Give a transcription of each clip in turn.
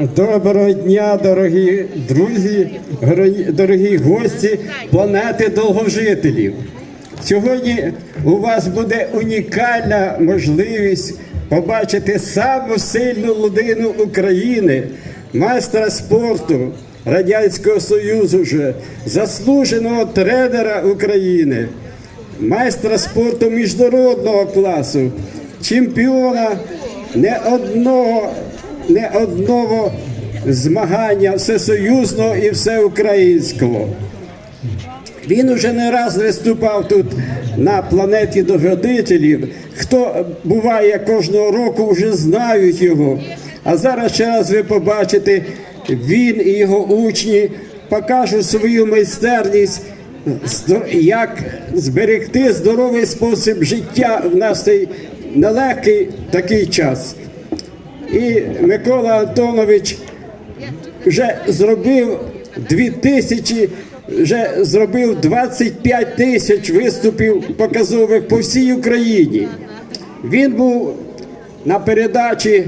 Доброго дня, дорогі друзі, дорогі гості планети довгожителів. Сьогодні у вас буде унікальна можливість побачити саму сильну людину України, майстра спорту Радянського Союзу, вже, заслуженого тренера України, майстра спорту міжнародного класу, чемпіона не одного не одного змагання всесоюзного і всеукраїнського. Він уже не раз виступав тут на планеті догодителів. Хто буває кожного року, вже знають його. А зараз ще раз ви побачите, він і його учні покажуть свою майстерність, як зберегти здоровий спосіб життя в цей нелегкий такий час. І Микола Антонович вже зробив 2000, вже зробив 25 тисяч виступів показових по всій Україні. Він був на передачі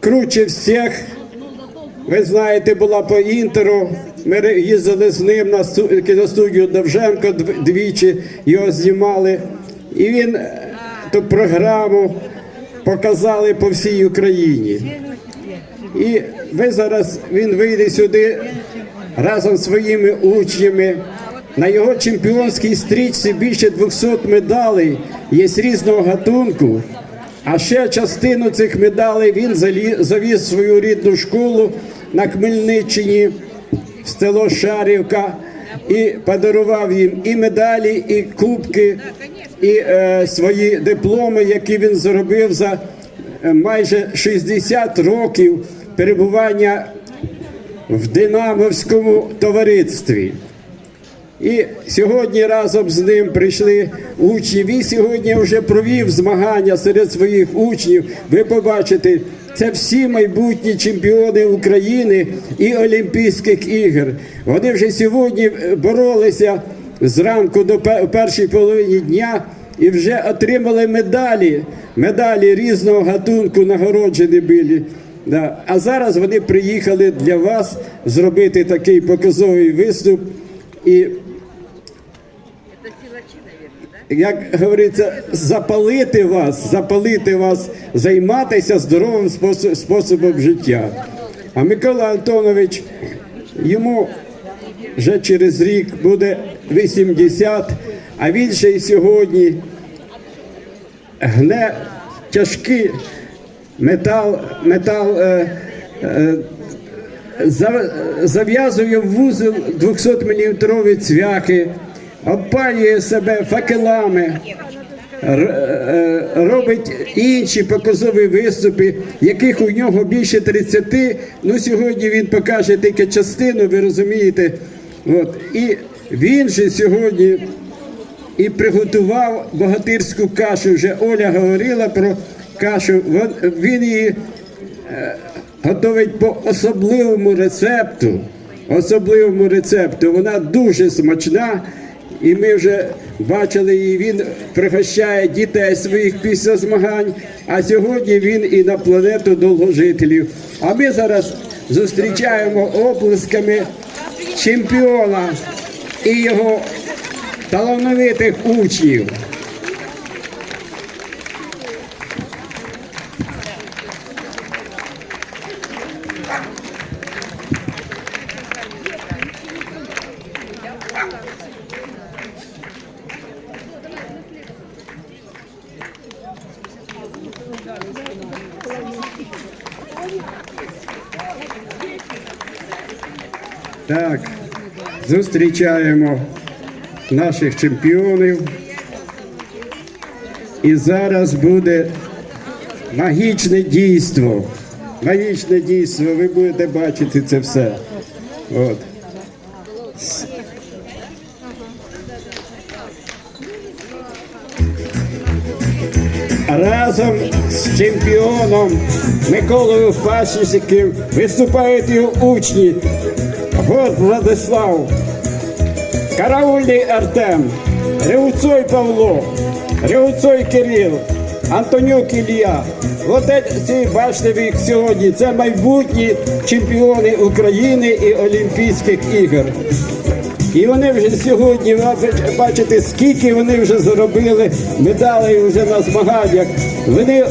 круче всіх. Ви знаєте, була по інтеру. Ми їздили з ним на сту- кіностудію Довженко двічі його знімали. І він е, ту програму показали по всій Україні. І ви зараз він вийде сюди разом з своїми учнями. На його чемпіонській стрічці більше 200 медалей є з різного гатунку. А ще частину цих медалей він завіз свою рідну школу на Хмельниччині в село Шарівка і подарував їм і медалі, і кубки, і е, свої дипломи, які він зробив за е, майже 60 років перебування в Динамовському товаристві. І сьогодні разом з ним прийшли учні. Він сьогодні вже провів змагання серед своїх учнів. Ви побачите, це всі майбутні чемпіони України і Олімпійських ігор. Вони вже сьогодні е, боролися зранку до пе- першої половині дня і вже отримали медалі. Медалі різного гатунку нагороджені були. А зараз вони приїхали для вас зробити такий показовий виступ. І як говориться, запалити вас, запалити вас, займатися здоровим спосо- способом життя. А Микола Антонович, йому вже через рік буде 80, а він ще й сьогодні гне тяжкий метал, метал е, е, за- зав'язує в вузол 200 мм цвяхи, обпалює себе факелами, е, робить інші показові виступи, яких у нього більше 30. Ну сьогодні він покаже тільки частину, ви розумієте. От. І він же сьогодні і приготував богатирську кашу. Вже Оля говорила про кашу. Він її е, готовить по особливому рецепту. Особливому рецепту. Вона дуже смачна. І ми вже бачили її, він пригощає дітей своїх після змагань. А сьогодні він і на планету довгожителів. А ми зараз зустрічаємо оплесками чемпіона і його талановитих учнів. Так, зустрічаємо наших чемпіонів. І зараз буде магічне дійство. Магічне дійство, ви будете бачити це все. От. Разом з чемпіоном Миколою Пасічником виступають його учні Год Владислав, Караульний Артем, Ревуцой Павло, Ревуцой Кирил, Антонюк Ілля, От ці бачите сьогодні. Це майбутні чемпіони України і Олімпійських ігор. І вони вже сьогодні, бачите, скільки вони вже заробили медалей вже на змаганнях. Вони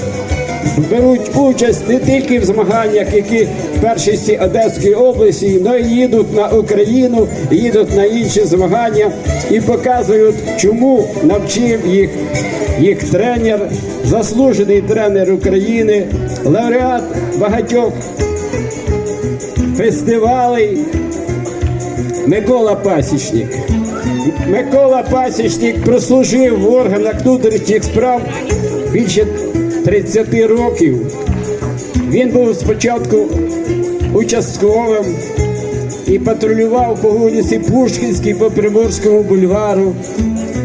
беруть участь не тільки в змаганнях, які в першості Одеської області, але й їдуть на Україну, їдуть на інші змагання і показують, чому навчив їх їх тренер, заслужений тренер України, лауреат багатьох фестивалей. Микола Пасічник. Микола Пасічник прослужив в органах внутрішніх справ більше 30 років. Він був спочатку участковим і патрулював по вулиці Пушкінській по Приморському бульвару.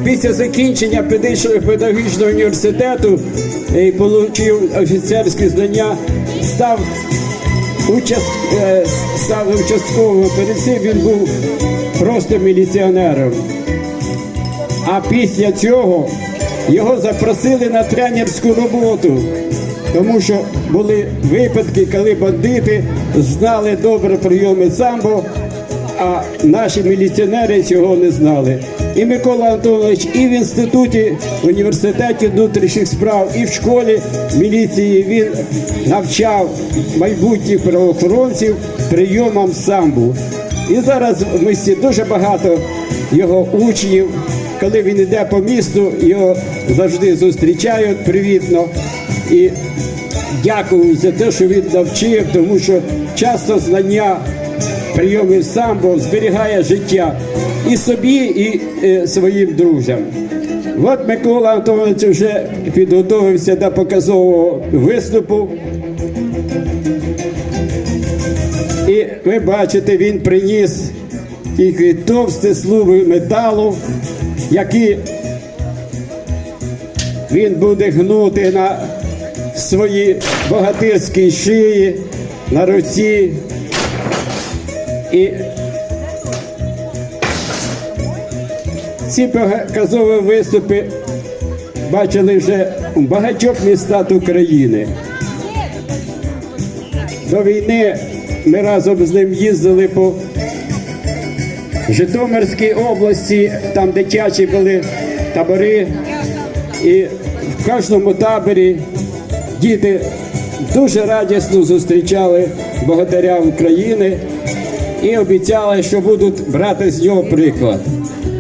Після закінчення педагогічного педагогічного університету і отримав офіцерські знання, став участ, е, став участковим. Перед цим він був просто міліціонером. А після цього його запросили на тренерську роботу, тому що були випадки, коли бандити знали добре прийоми самбо, а наші міліціонери цього не знали. І Микола Антонович і в інституті в університеті внутрішніх справ, і в школі міліції він навчав майбутніх правоохоронців прийомам самбу. І зараз в місті дуже багато його учнів. Коли він йде по місту, його завжди зустрічають привітно. І дякую за те, що він навчив, тому що часто знання прийомів самбо зберігає життя і собі, і е, своїм друзям. От Микола Антонович вже підготовився до показового виступу. І ви бачите, він приніс тільки товсті слуги металу, які він буде гнути на свої богатирській шиї, на руці. І ці показові виступи бачили вже в багатьох містах України. До війни ми разом з ним їздили по Житомирській області, там дитячі були табори. І в кожному таборі діти дуже радісно зустрічали богатиря України і обіцяли, що будуть брати з нього приклад.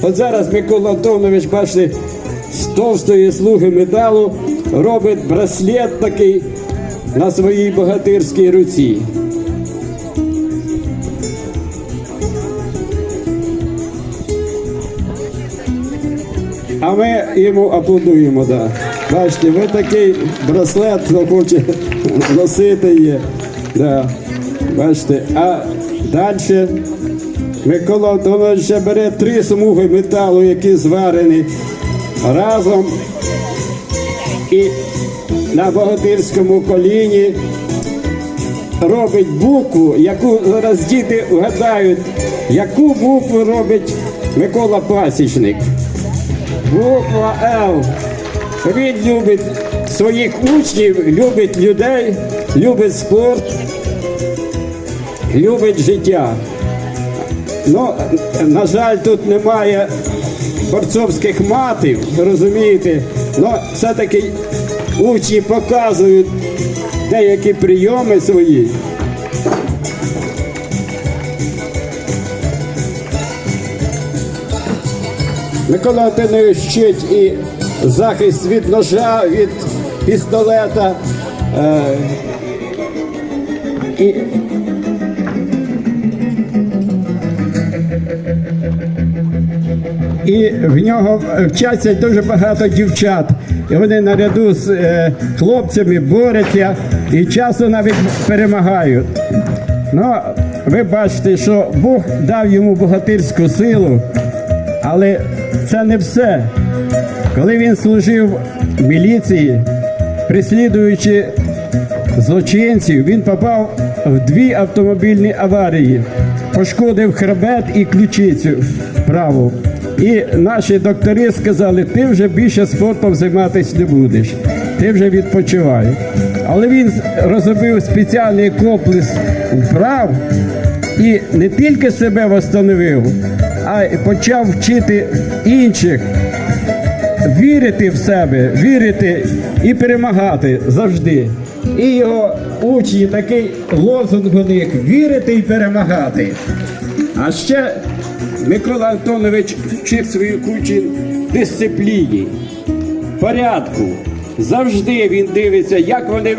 От зараз Микола Антонович, бачите, з товстої слуги медалу робить браслет такий на своїй богатирській руці. А ми йому аплодуємо, да. Бачите, ви такий браслет, хоче носити є. Да. Бачите, а далі Микола Антонович бере три смуги металу, які зварені разом. І на богатирському коліні робить букву, яку зараз діти вгадають, яку букву робить Микола Пасічник. Буква Л. Він любить своїх учнів, любить людей, любить спорт, любить життя. Ну, на жаль, тут немає борцовських матів, розумієте? Ну, все-таки учні показують деякі прийоми свої. Антонович вчить і захист від ножа, від пістолета. Е, і І в нього вчаться дуже багато дівчат. І вони наряду з е, хлопцями борються і часто навіть перемагають. Ну, ви бачите, що Бог дав йому богатирську силу, але це не все. Коли він служив в міліції, прислідуючи злочинців, він попав в дві автомобільні аварії, пошкодив хребет і ключицю праву. І наші доктори сказали, ти вже більше спортом займатися не будеш. ти вже відпочивай. Але він розробив спеціальний комплекс вправ і не тільки себе встановив, а почав вчити інших вірити в себе, вірити і перемагати завжди. І його учні такий лозунг у них вірити і перемагати. А ще Микола Антонович вчив свою учень дисципліні, порядку. Завжди він дивиться, як вони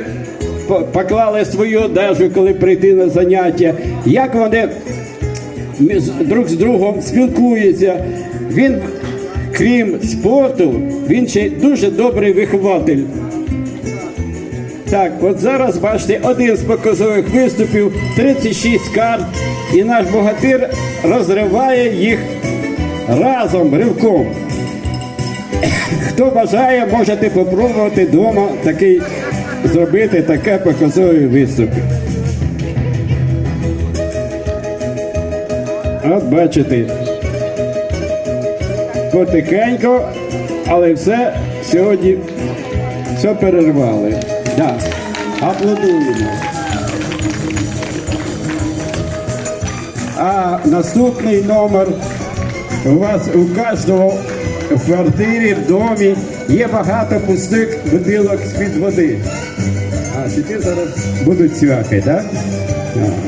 поклали свою одежу, коли прийти на заняття, як вони друг з другом спілкуються. Він, крім спорту, він ще дуже добрий вихователь. Так, от зараз бачите, один з показових виступів, 36 карт, і наш богатир розриває їх разом ривком. Хто бажає, можете попробувати вдома такий зробити таке показовий виступ. От бачите, потихеньку, але все сьогодні все перервали. Да. Аплодуємо. А наступний номер у вас у кожного в квартирі, в домі є багато пустих бутилок з-під води. А сюди зараз будуть цвяхи, так? Да?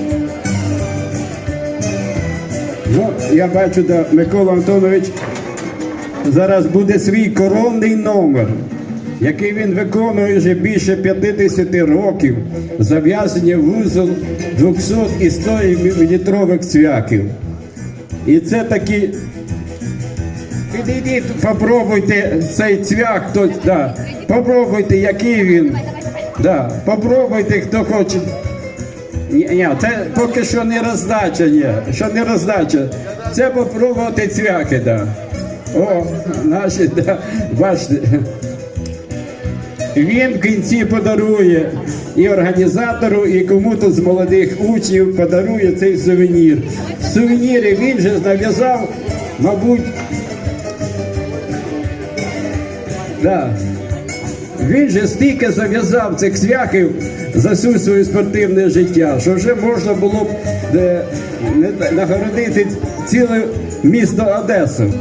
Ну, я бачу, да, Микола Антонович зараз буде свій коронний номер, який він виконує вже більше 50 років, зав'язання вузол 200 і 100 літрових цвяків. І це такі. Підійдіть, попробуйте цей цвях, хто, да, попробуйте, який він. Да, попробуйте, хто хоче. Ні, ні, це поки що не роздача є, що не роздача. Це попробувати цвяхи, да. О, наші, да, бачите. Він в кінці подарує і організатору, і кому-то з молодих учнів подарує цей сувенір. Сувеніри він же нав'язав, мабуть. Да. Він же стільки зав'язав цих свяхів за всю своє спортивне життя, що вже можна було б е, нагородити ціле місто Одесу.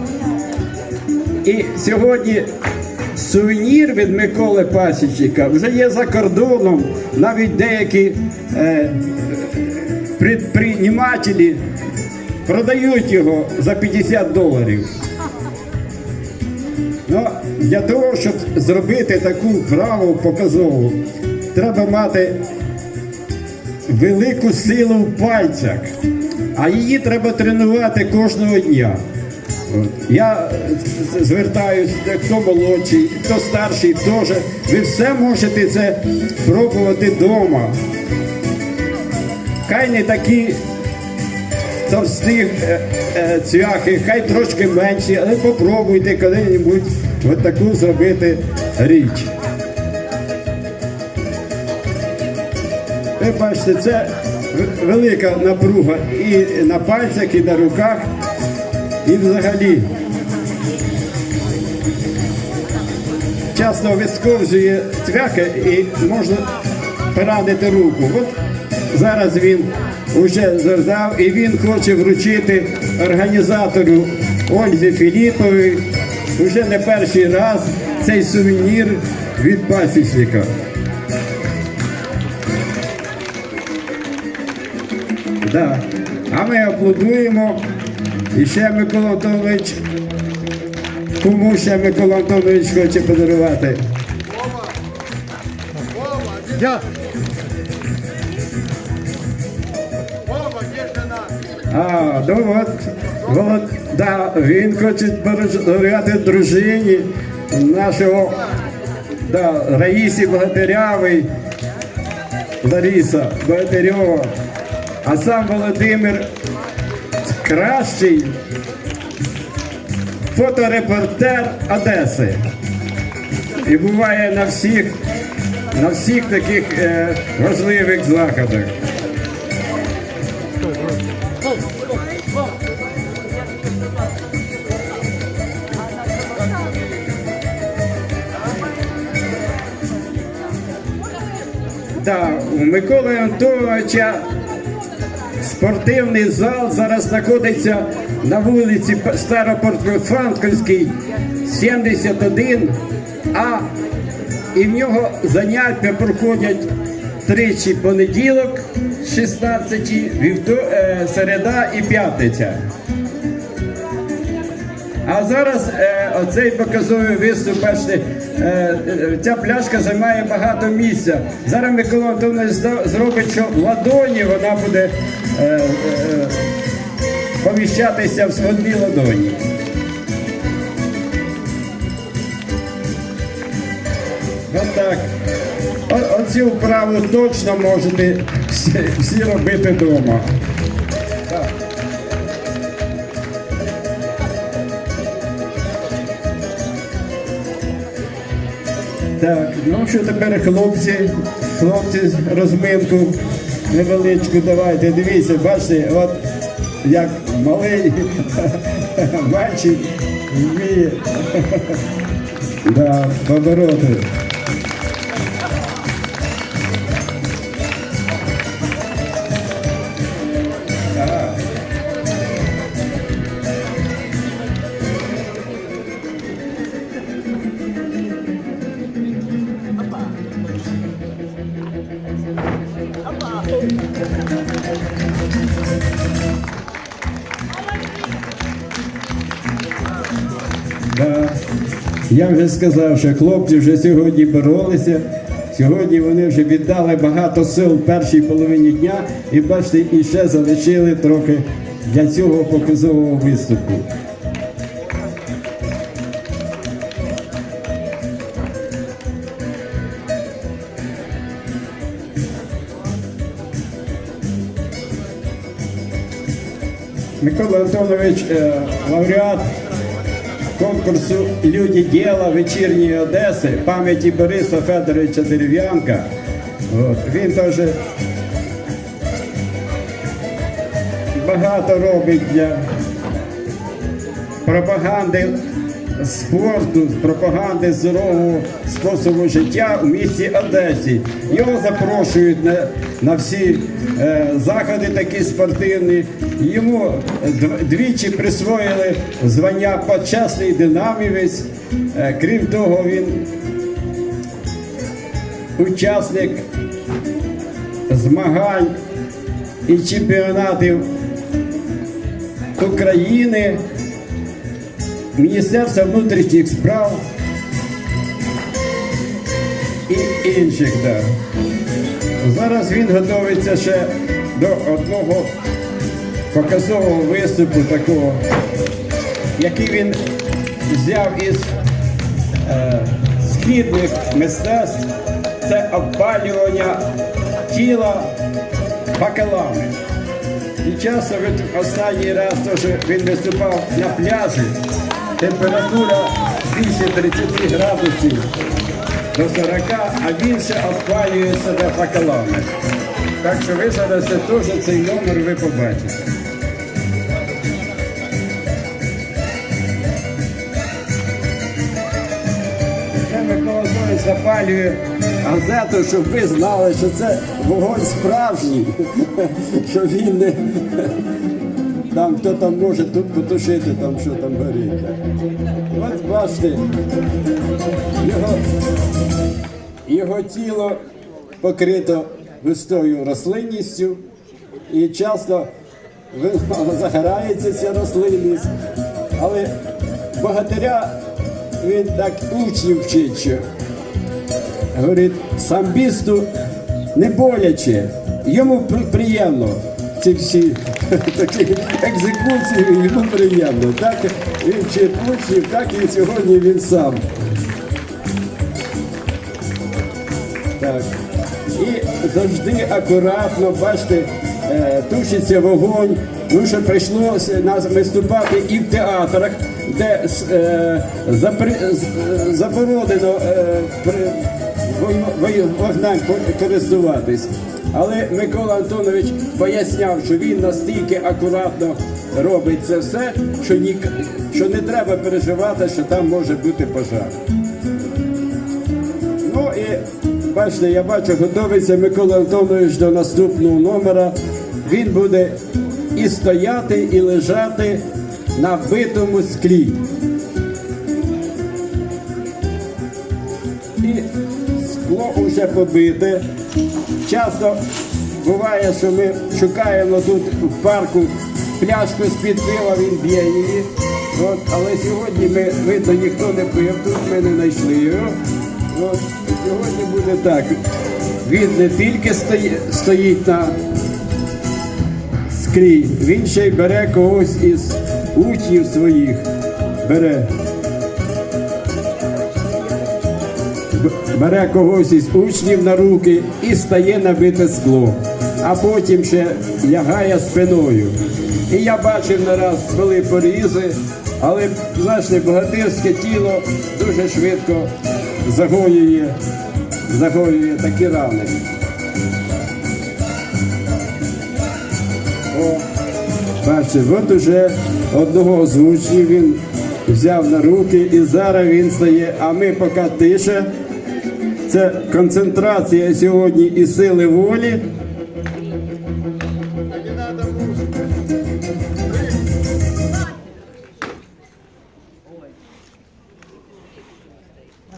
І сьогодні сувенір від Миколи Пасічника вже є за кордоном. Навіть деякі е, предпринимателі продають його за 50 доларів. Ну, для того, щоб зробити таку вправу показову, треба мати велику силу в пальцях, а її треба тренувати кожного дня. Я з- звертаюсь, хто молодший, хто старший, теж. Ви все можете це пробувати вдома. Хай не такі товсті е, е, цвяхи, хай трошки менші, але попробуйте коли-небудь от таку зробити річ. Ви бачите, це велика напруга і на пальцях, і на руках, і взагалі. Часто висковзує цвяхи і можна поранити руку. От зараз він вже завдав і він хоче вручити організатору Ользі Філіповій вже не перший раз цей сувенір від пасічника. Да. А ми аплодуємо. І ще Микола Антонович. Кому ще Микола Антонович хоче подарувати? Я. А, ну от, от да, він хоче подарувати дружині нашого да, Раїсі Богатирявої, Лариса Богатирьова. А сам Володимир кращий фоторепортер Одеси. І буває на всіх, на всіх таких е, важливих заходах. Да, у Миколи Антоновича спортивний зал зараз знаходиться на вулиці Старопортфанківській, 71, а і в нього заняття проходять тричі понеділок, 16, вівто, е, середа і п'ятниця. А зараз е, оцей показовий виступ, бачите, ця пляшка займає багато місця. Зараз Микола Антонович зробить, що в ладоні вона буде е, е, поміщатися в одній ладоні. Отак. Оцю вправу точно можете всі робити вдома. Так, ну що тепер хлопці, хлопці розминку невеличку давайте. Дивіться, бачите, от як малий мальчик вміє да, повороти. Я вже сказав, що хлопці вже сьогодні боролися. Сьогодні вони вже віддали багато сил в першій половині дня і бачите, і ще залишили трохи для цього показового виступу. Микола Антонович, е, лауреат конкурсу Люди діла вечірньої Одеси пам'яті Бориса Федоровича Дерев'янка. Він теж багато робить для пропаганди спорту, пропаганди здорового способу життя у місті Одесі. Його запрошують на, на всі е, заходи такі спортивні. Йому двічі присвоїли звання почесний динамівець. Е, крім того, він учасник змагань і чемпіонатів України. Міністерства внутрішніх справ і інших. Да. Зараз він готується ще до одного показового виступу такого, який він взяв із е, східних мистецтв. Це опалювання тіла факелами. І часто останній раз теж він виступав на пляжі. Температура більше 30 градусів до 40, а він ще опалює себе факелами. Так що ви зараз теж цей номер ви побачите. Запалює газету, щоб ви знали, що це вогонь справжній, що він не там хто там може тут потушити, там що там горить. От бачите, його, його тіло покрито густою рослинністю і часто загорається ця рослинність, але богатиря він так учнів вчить, говорить, самбісту не боляче, йому приємно. Ці всі такі екзекуції йому приємно. Так він вчить учнів, так і сьогодні він сам. Так. І завжди акуратно, бачите, е, тушиться вогонь. Ну що прийшлося нас виступати і в театрах, де е, запри- заборонено е, вогнем користуватись. Але Микола Антонович поясняв, що він настільки акуратно робить це все, що, нік- що не треба переживати, що там може бути пожар. Ну і бачите, я бачу, готується Микола Антонович до наступного номера. Він буде і стояти, і лежати на битому склі. Скло вже. Часто буває, що ми шукаємо тут в парку пляшку з-під пива, він б'є її. От, але сьогодні ми, видно, ніхто не пив, тут ми не знайшли його. От, сьогодні буде так. Він не тільки стої- стоїть на склі, він ще й бере когось із учнів своїх. Бере. Бере когось із учнів на руки і стає на бите скло, а потім ще лягає спиною. І я бачив не раз були порізи, але знаєте, богатирське тіло дуже швидко загоює, загоює такі рани. О, бачите, от уже одного з учнів він взяв на руки і зараз він стає, а ми поки тише. Це концентрація сьогодні і сили волі.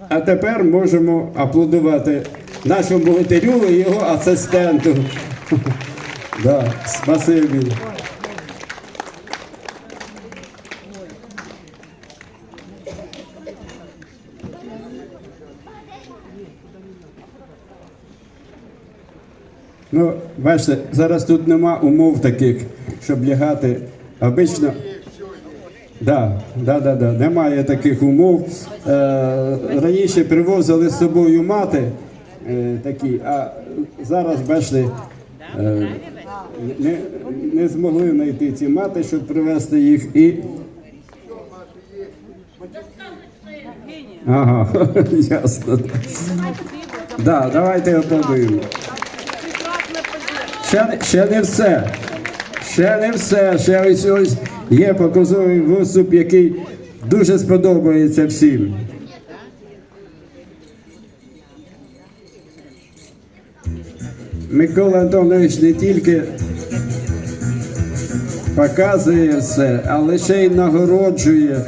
А тепер можемо аплодувати нашому богатирю і його асистенту. Да, спасибі. Ну, бачите, зараз тут нема умов таких, щоб лягати. Обично Да, да, да, да. Немає таких умов. Е, раніше привозили з собою мати е, такі, а зараз, бачите, е, не, не змогли знайти ці мати, щоб привезти їх і. Ага, ясно. Да, давайте аплодуємо. Ще, ще не все. Ще не все. Ще ось ось є показовий виступ, який дуже сподобається всім. Микола Антонович не тільки показує все, але ще й нагороджує,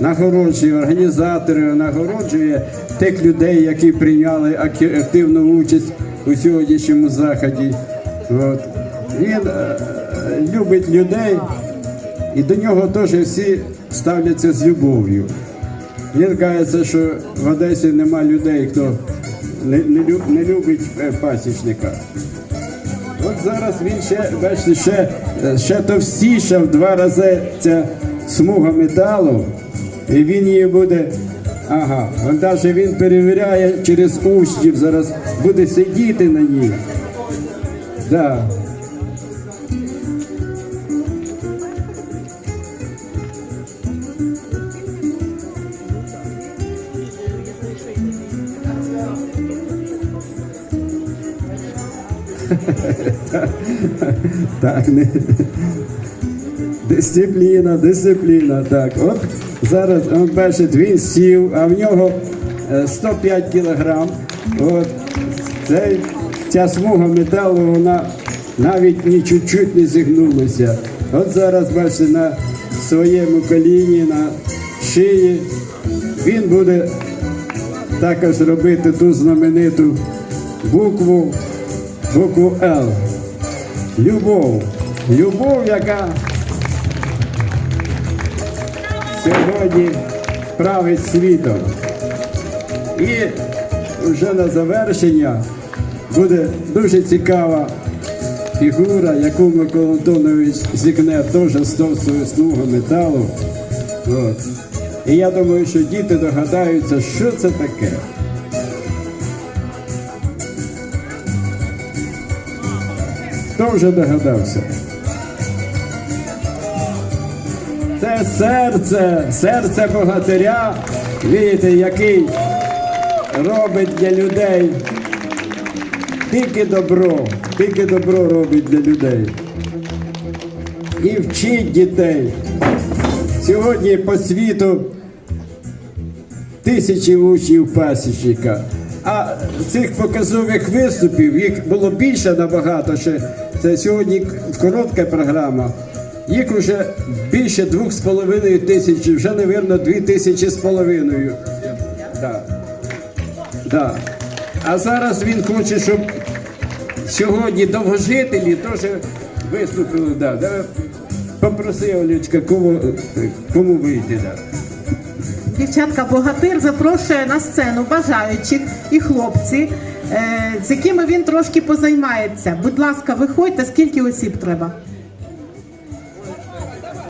нагороджує організаторів, нагороджує тих людей, які прийняли активну участь у сьогоднішньому заході. От. Він е, любить людей, і до нього теж всі ставляться з любов'ю. Він каже, що в Одесі нема людей, хто не, не, не любить е, пасічника. От зараз він ще, бачите, ще, ще товстіша в два рази ця смуга металу, і він її буде. Ага, навіть він перевіряє через учнів, зараз буде сидіти на ній. Да. Так, не. Дисципліна, дисципліна. Так, от зараз он бачить, він сів, а в нього е, 105 кілограм. От цей, ця смуга металу, вона навіть ні чуть-чуть не зігнулася. От зараз, бачите, на своєму коліні, на шиї, він буде також робити ту знамениту букву, букву Л. Любов. Любов, яка сьогодні править світом. І вже на завершення буде дуже цікава фігура, яку Микола Антонович зікне теж з товстою смугу металу. От. І я думаю, що діти догадаються, що це таке. Хто вже догадався? Це серце, серце богатиря, видите, який робить для людей тільки добро, тільки добро робить для людей. І вчить дітей. Сьогодні по світу тисячі учнів пасічника. А цих показових виступів їх було більше набагато ще. Це сьогодні коротка програма. Їх вже більше двох з половиною тисяч, вже, напевно, дві тисячі з половиною. Да. Да. А зараз він хоче, щоб сьогодні довгожителі теж виступили. Да. Да. Попроси, Олечка, кому, кому вийти. Да. Дівчатка Богатир запрошує на сцену бажаючих і хлопці, е, з якими він трошки позаймається. Будь ласка, виходьте, скільки осіб треба.